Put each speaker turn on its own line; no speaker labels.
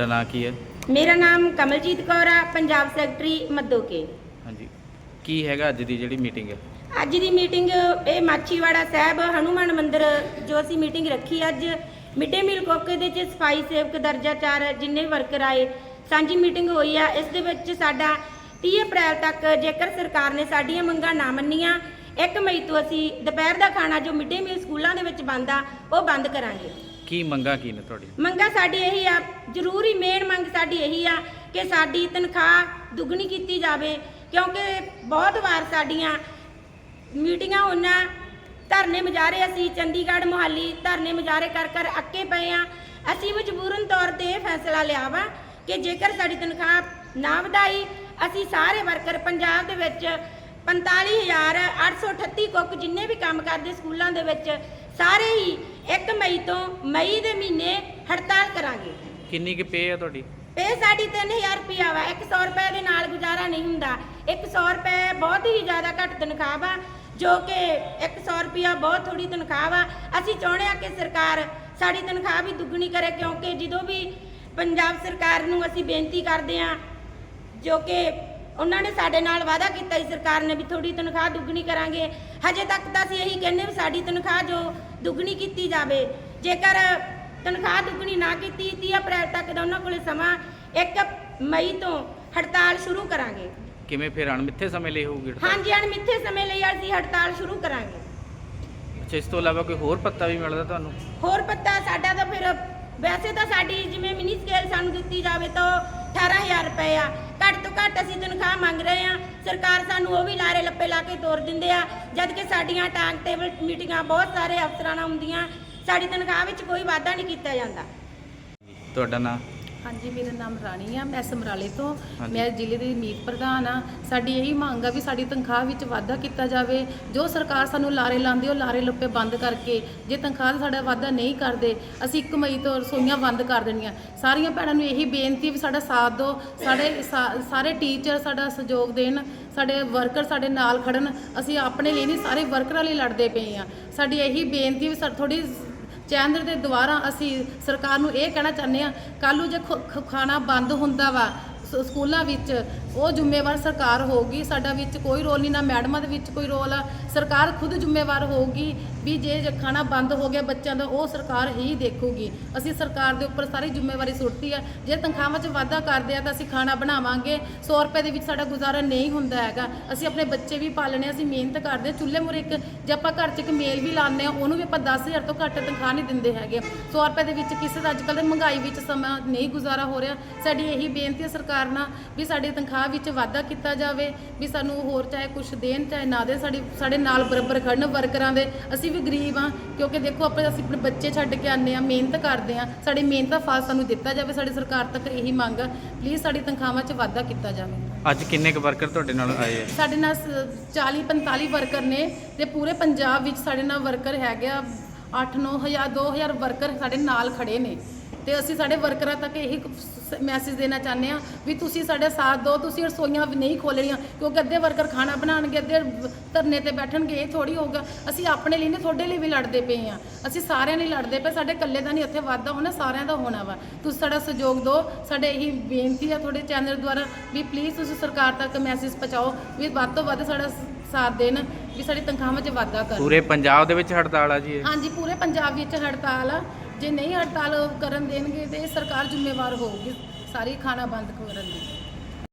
ਤੁਹਾਡਾ ਨਾਂ ਕੀ ਹੈ?
ਮੇਰਾ ਨਾਮ ਕਮਲਜੀਤ ਕੌਰ ਆ ਪੰਜਾਬ ਸੈਕਟਰੀ ਮੱਦੋਕੇ
ਹਾਂਜੀ। ਕੀ ਹੈਗਾ ਅੱਜ ਦੀ ਜਿਹੜੀ ਮੀਟਿੰਗ ਹੈ?
ਅੱਜ ਦੀ ਮੀਟਿੰਗ ਇਹ ਮਾਛੀਵਾੜਾ ਸਾਹਿਬ ਹਨੂਮਾਨ ਮੰਦਿਰ ਜੋ ਅਸੀਂ ਮੀਟਿੰਗ ਰੱਖੀ ਅੱਜ। ਮਿੱਡੇ ਮੀਲ ਕੋਕੇ ਦੇ ਚ ਸਫ਼ਾਈ ਸੇਵਕ ਦਰਜਾ 4 ਜਿੰਨੇ ਵਰਕਰ ਆਏ ਸਾਂਝੀ ਮੀਟਿੰਗ ਹੋਈ ਆ। ਇਸ ਦੇ ਵਿੱਚ ਸਾਡਾ 30 ਅਪ੍ਰੈਲ ਤੱਕ ਜੇਕਰ ਸਰਕਾਰ ਨੇ ਸਾਡੀਆਂ ਮੰਗਾਂ ਨਾ ਮੰਨੀਆਂ 1 ਮਈ ਤੋਂ ਅਸੀਂ ਦੁਪਹਿਰ ਦਾ ਖਾਣਾ ਜੋ ਮਿੱਡੇ ਮੀਲ ਸਕੂਲਾਂ ਦੇ ਵਿੱਚ ਬੰਦ ਆ ਉਹ ਬੰਦ ਕਰਾਂਗੇ।
ਕੀ ਮੰਗਾਂ ਕੀ ਨੇ ਤੁਹਾਡੀ
ਮੰਗਾਂ ਸਾਡੀ ਇਹੀ ਆ, ਜ਼ਰੂਰੀ ਮੇਨ ਮੰਗ ਸਾਡੀ ਇਹੀ ਆ ਕਿ ਸਾਡੀ ਤਨਖਾਹ ਦੁੱਗਣੀ ਕੀਤੀ ਜਾਵੇ, ਕਿਉਂਕਿ ਬਹੁਤ ਵਾਰ ਸਾਡੀਆਂ ਮੀਟਿੰਗਾਂ ਹੋਈਆਂ, ਧਰਨੇ ਮੁਜ਼ਾਰੇ ਅਸੀਂ ਚੰਡੀਗੜ੍ਹ ਮੁਹਾਲੀ ਧਰਨੇ ਮੁਜ਼ਾਹਰੇ ਕਰ ਕਰ ਅੱਕੇ ਪਏ ਆ। ਅਸੀਂ ਮਜਬੂਰਨ ਤੌਰ ਤੇ ਇਹ ਫੈਸਲਾ ਲਿਆ ਵਾ ਕਿ ਜੇਕਰ ਸਾਡੀ ਤਨਖਾਹ ਨਾ ਵਧਾਈ, ਅਸੀਂ ਸਾਰੇ ਵਰਕਰ ਪੰਜਾਬ ਦੇ ਵਿੱਚ 45838 ਕੁੱਕ ਜਿੰਨੇ ਵੀ ਕੰਮ ਕਰਦੇ ਸਕੂਲਾਂ ਦੇ ਵਿੱਚ ਸਾਰੇ ਹੀ 1 ਮਈ ਤੋਂ ਮਈ ਦੇ ਮਹੀਨੇ ਹੜਤਾਲ ਕਰਾਂਗੇ।
ਕਿੰਨੀ ਕੁ ਪੇ ਹੈ ਤੁਹਾਡੀ?
ਪੇ ਸਾਡੀ 3000 ਰੁਪਿਆ ਵਾ 100 ਰੁਪਏ ਦੇ ਨਾਲ ਗੁਜ਼ਾਰਾ ਨਹੀਂ ਹੁੰਦਾ। 100 ਰੁਪਏ ਬਹੁਤ ਹੀ ਜ਼ਿਆਦਾ ਘੱਟ ਤਨਖਾਹ ਵਾ ਜੋ ਕਿ 100 ਰੁਪਿਆ ਬਹੁਤ ਥੋੜੀ ਤਨਖਾਹ ਵਾ। ਅਸੀਂ ਚਾਹੁੰਦੇ ਆ ਕਿ ਸਰਕਾਰ ਸਾਡੀ ਤਨਖਾਹ ਵੀ ਦੁੱਗਣੀ ਕਰੇ ਕਿਉਂਕਿ ਜਦੋਂ ਵੀ ਪੰਜਾਬ ਸਰਕਾਰ ਨੂੰ ਅਸੀਂ ਬੇਨਤੀ ਕਰਦੇ ਆ ਜੋ ਕਿ ਉਹਨਾਂ ਨੇ ਸਾਡੇ ਨਾਲ ਵਾਅਦਾ ਕੀਤਾ ਸੀ ਸਰਕਾਰ ਨੇ ਵੀ ਥੋੜੀ ਤਨਖਾਹ ਦੁੱਗਣੀ ਕਰਾਂਗੇ। ਹਜੇ ਤੱਕ ਤਾਂ ਅਸੀਂ ਇਹੀ ਕਹਿੰਦੇ ਵੀ ਸਾਡੀ ਤਨਖਾਹ ਜੋ ਦੁੱਗਣੀ ਕੀਤੀ ਜਾਵੇ। ਜੇਕਰ ਤਨਖਾਹ ਦੁੱਗਣੀ ਨਾ ਕੀਤੀ 30 ਅਪ੍ਰੈਲ ਤੱਕ ਦਾ ਉਹਨਾਂ ਕੋਲੇ ਸਮਾਂ 1 ਮਈ ਤੋਂ ਹੜਤਾਲ ਸ਼ੁਰੂ ਕਰਾਂਗੇ।
ਕਿਵੇਂ ਫਿਰ ਅਣਮਿੱਥੇ ਸਮੇਂ ਲਈ ਹੋਊਗੀ ਹੜਤਾਲ?
ਹਾਂਜੀ ਅਣਮਿੱਥੇ ਸਮੇਂ ਲਈ ਅਸੀਂ ਹੜਤਾਲ ਸ਼ੁਰੂ ਕਰਾਂਗੇ।
ਅੱਛਾ ਇਸ ਤੋਂ ਇਲਾਵਾ ਕੋਈ ਹੋਰ ਪੱਤਾ ਵੀ ਮਿਲਦਾ ਤੁਹਾਨੂੰ?
ਹੋਰ ਪੱਤਾ ਸਾਡਾ ਤਾਂ ਫਿਰ ਵੈਸੇ ਤਾਂ ਸਾਡੀ ਜਿਵੇਂ ਮਿਨੀ ਸਕੇਲ ਸਾਨੂੰ ਦਿੱਤੀ ਜਾਵੇ ਤਾਂ 18000 ਰੁਪਏ ਆ। ਘੱਟ ਤੋਂ ਘੱਟ ਅਸੀਂ ਤਨਖਾਹ ਮੰਗ ਰਹੇ ਆ ਸਰਕਾਰ ਸਾਨੂੰ ਉਹ ਵੀ ਲਾਰੇ ਲੱਪੇ ਲਾ ਕੇ ਤੋਰ ਦਿੰਦੇ ਆ। ਜਦ ਕਿ ਸਾਡੀਆਂ ਟਾਂਗ ਟੇਬਲ ਮੀਟਿੰਗਾਂ ਬਹੁਤ ਸਾਰੇ ਅਫਸਰਾਂ ਨਾਲ ਹੁੰਦੀਆਂ। ਸਾਡੀ ਤਨਖਾਹ ਵਿੱਚ ਕੋਈ ਵਾਧਾ ਨਹੀਂ ਕੀਤਾ ਜਾਂਦਾ।
ਤੁਹਾਡਾ ਨਾਂ?
ਹਾਂਜੀ ਮੇਰਾ ਨਾਮ ਰਾਣੀ ਆ ਮੈਂ ਸਮਰਾਲੇ ਤੋਂ। ਮੈਂ ਜ਼ਿਲ੍ਹੇ ਦੀ ਮੀਤ ਪ੍ਰਧਾਨ ਆ। ਸਾਡੀ ਇਹੀ ਮੰਗ ਆ ਵੀ ਸਾਡੀ ਤਨਖਾਹ ਵਿੱਚ ਵਾਧਾ ਕੀਤਾ ਜਾਵੇ। ਜੋ ਸਰਕਾਰ ਸਾਨੂੰ ਲਾਰੇ ਲਾਉਂਦੀ ਉਹ ਲਾਰੇ ਲੱਪੇ ਬੰਦ ਕਰਕੇ ਜੇ ਤਨਖਾਹ ਦਾ ਸਾਡਾ ਵਾਧਾ ਨਹੀਂ ਕਰਦੇ ਅਸੀਂ 1 ਮਈ ਤੋਂ ਰਸੋਈਆਂ ਬੰਦ ਕਰ ਦੇਣੀਆਂ। ਸਾਰੀਆਂ ਭੈਣਾਂ ਨੂੰ ਇਹੀ ਬੇਨਤੀ ਵੀ ਸਾਡਾ ਸਾਥ ਦਿਓ ਸਾਡੇ ਸਾਰੇ ਟੀਚਰ ਸਾਡਾ ਸਹਿਯੋਗ ਦੇਣ ਸਾਡੇ ਵਰਕਰ ਸਾਡੇ ਨਾਲ ਖੜਨ। ਅਸੀਂ ਆਪਣੇ ਲਈ ਨਹੀਂ ਸਾਰੇ ਵਰਕਰਾਂ ਲਈ ਲੜਦੇ ਪਏ ਆ। ਸਾਡੀ ਇਹੀ ਬੇਨਤੀ ਵੀ ਥੋੜੀ ਚੈਨਲ ਦੇ ਦੁਆਰਾ ਅਸੀਂ ਸਰਕਾਰ ਨੂੰ ਇਹ ਕਹਿਣਾ ਚਾਹੁੰਦੇ ਆ ਕੱਲ੍ਹ ਨੂੰ ਜੇ ਖ- ਖਾਣਾ ਬੰਦ ਹੁੰਦਾ ਵਾ ਸ- ਸਕੂਲਾਂ ਵਿੱਚ ਉਹ ਜ਼ਿੰਮੇਵਾਰ ਸਰਕਾਰ ਹੋਊਗੀ ਸਾਡਾ ਵਿੱਚ ਕੋਈ ਰੋਲ ਨਹੀਂ ਨਾ ਮੈਡਮਾਂ ਦੇ ਵਿੱਚ ਕੋਈ ਰੋਲ ਆ। ਸਰਕਾਰ ਖੁਦ ਜ਼ਿੰਮੇਵਾਰ ਹੋਊਗੀ ਵੀ ਜੇ ਜੇ ਖਾਣਾ ਬੰਦ ਹੋ ਗਿਆ ਬੱਚਿਆਂ ਦਾ ਉਹ ਸਰਕਾਰ ਹੀ ਦੇਖੂਗੀ। ਅਸੀਂ ਸਰਕਾਰ ਦੇ ਉੱਪਰ ਸਾਰੀ ਜ਼ਿੰਮੇਵਾਰੀ ਸੁੱਟਤੀ ਆ। ਜੇ ਤਨਖਾਹਾਂ 'ਚ ਵਾਧਾ ਕਰਦੇ ਆ ਤਾਂ ਅਸੀਂ ਖਾਣਾ ਬਣਾਵਾਂਗੇ। 100 ਰੁਪਏ ਦੇ ਵਿੱਚ ਸਾਡਾ ਗੁਜ਼ਾਰਾ ਨਹੀਂ ਹੁੰਦਾ ਹੈਗਾ। ਅਸੀਂ ਆਪਣੇ ਬੱਚੇ ਵੀ ਪਾਲਣੇ ਆ, ਅਸੀਂ ਮਿਹਨਤ ਕਰਦੇ ਆ। ਚੁੱਲ੍ਹੇ ਮੁਰੇ ਇੱਕ ਜੇ ਆਪਾਂ ਘਰ 'ਚ ਇੱਕ ਮੇਲ ਵੀ ਲਾਉਂਦੇ ਆ ਉਹਨੂੰ ਵੀ ਆਪਾਂ 10000 ਤੋਂ ਘੱਟ ਤਨਖਾਹ ਨਹੀਂ ਦਿੰਦੇ ਹੈਗੇ। 100 ਰੁਪਏ ਦੇ ਵਿੱਚ ਕਿਸੇ ਦਾ ਅੱਜ ਕੱਲ੍ਹ ਮਹਿੰਗਾਈ ਵਿੱਚ ਸਮਾਂ ਨਹੀਂ ਗੁਜ਼ਾਰਾ ਹੋ ਰਿਹਾ। ਸਾਡੀ ਇਹੀ ਬੇਨਤੀ ਹੈ ਸਰਕਾਰ ਨਾਲ ਵੀ ਸਾਡੀ ਤਨਖਾਹ ਵਿੱਚ ਵਾਧਾ ਕੀਤਾ ਜਾਵੇ ਵੀ ਸਾਨੂੰ ਹੋਰ ਚਾਹੇ ਕੁਝ ਦੇਣ ਚਾਹੇ ਨਾ ਦੇਣ ਸਾਡੀ ਸਾਡੇ ਨਾਲ ਬਰਾਬਰ ਖੜਨ ਵਰਕਰਾਂ ਦੇ। ਅਸੀਂ ਵੀ ਗਰੀਬ ਆ ਕਿਉਂਕਿ ਦੇਖੋ ਆਪਾਂ ਅਸੀਂ ਆਪਣੇ ਬੱਚੇ ਛੱਡ ਕੇ ਆਨੇ ਆ ਮਿਹਨਤ ਕਰਦੇ ਆ ਸਾਡੀ ਮਿਹਨਤ ਦਾ ਫਲ ਸਾਨੂੰ ਦਿੱਤਾ ਜਾਵੇ ਸਾਡੀ ਸਰਕਾਰ ਤੱਕ ਇਹੀ ਮੰਗ ਆ ਪਲੀਜ਼ ਸਾਡੀ ਤਨਖਾਹਾਂ 'ਚ ਵਾਧਾ ਕੀਤਾ ਜਾਵੇ।
ਅੱਜ ਕਿੰਨੇ ਕੁ ਵਰਕਰ ਤੁਹਾਡੇ ਨਾਲ ਆਏ ਆ?
ਸਾਡੇ ਨਾਲ 40 45 ਵਰਕਰ ਨੇ ਤੇ ਪੂਰੇ ਪੰਜਾਬ ਵਿੱਚ ਸਾਡੇ ਨਾਲ ਵਰਕਰ ਹੈਗੇ ਆ 8 9000 2000 ਵਰਕਰ ਸਾਡੇ ਨਾਲ ਖੜੇ ਨੇ। ਤੇ ਅਸੀਂ ਸਾਡੇ ਵਰਕਰਾਂ ਤੱਕ ਇਹੀ ਮੈਸੇਜ ਦੇਣਾ ਚਾਹੁੰਦੇ ਆ ਵੀ ਤੁਸੀਂ ਸਾਡੇ ਸਾਥ ਦਿਓ ਤੁਸੀਂ ਰਸੋਈਆਂ ਵੀ ਨਹੀਂ ਖੋਲਣੀਆਂ ਕਿਉਂਕਿ ਅੱਧੇ ਵਰਕਰ ਖਾਣਾ ਬਣਾਉਣਗੇ ਅੱਧੇ ਧਰਨੇ ਤੇ ਬੈਠਣਗੇ ਇਹ ਥੋੜੀ ਹੋਊਗਾ। ਅਸੀਂ ਆਪਣੇ ਲਈ ਨਹੀਂ ਤੁਹਾਡੇ ਲਈ ਵੀ ਲੜਦੇ ਪਏ ਆ ਅਸੀਂ ਸਾਰਿਆਂ ਲਈ ਲੜਦੇ ਪਏ ਸਾਡੇ ਇਕੱਲੇ ਦਾ ਨਹੀਂ ਇੱਥੇ ਵਾਧਾ ਹੋਣਾ ਸਾਰਿਆਂ ਦਾ ਹੋਣਾ ਵਾ। ਤੁਸੀਂ ਸਾਡਾ ਸਹਿਯੋਗ ਦਿਓ ਸਾਡੇ ਇਹੀ ਬੇਨਤੀ ਆ ਤੁਹਾਡੇ ਚੈਨਲ ਦੁਆਰਾ ਵੀ ਪਲੀਜ਼ ਤੁਸੀਂ ਸਰਕਾਰ ਤੱਕ ਮੈਸੇਜ ਪਹੁੰਚਾਓ ਵੀ ਵੱਧ ਤੋਂ ਵੱਧ ਸਾਡਾ ਸਾਥ ਦੇਣ ਵੀ ਸਾਡੀ ਤਨਖਾਹਾਂ 'ਚ ਵਾਧਾ ਕਰਨ।
ਪੂਰੇ ਪੰਜਾਬ ਦੇ ਵਿੱਚ ਹੜਤਾਲ ਆ ਜੀ
ਹਾਂਜੀ ਪੂਰੇ ਪੰਜਾਬ ਵਿੱਚ ਹੜਤਾਲ ਆ। ਜੇ ਨਹੀਂ ਹੜਤਾਲ ਕਰਨ ਦੇਣਗੇ ਤੇ ਇਹ ਸਰਕਾਰ ਜ਼ਿੰਮੇਵਾਰ ਹੋਊਗੀ, ਸਾਰੀ ਖਾਣਾ ਬੰਦ ਕਰਨ ਦੀ।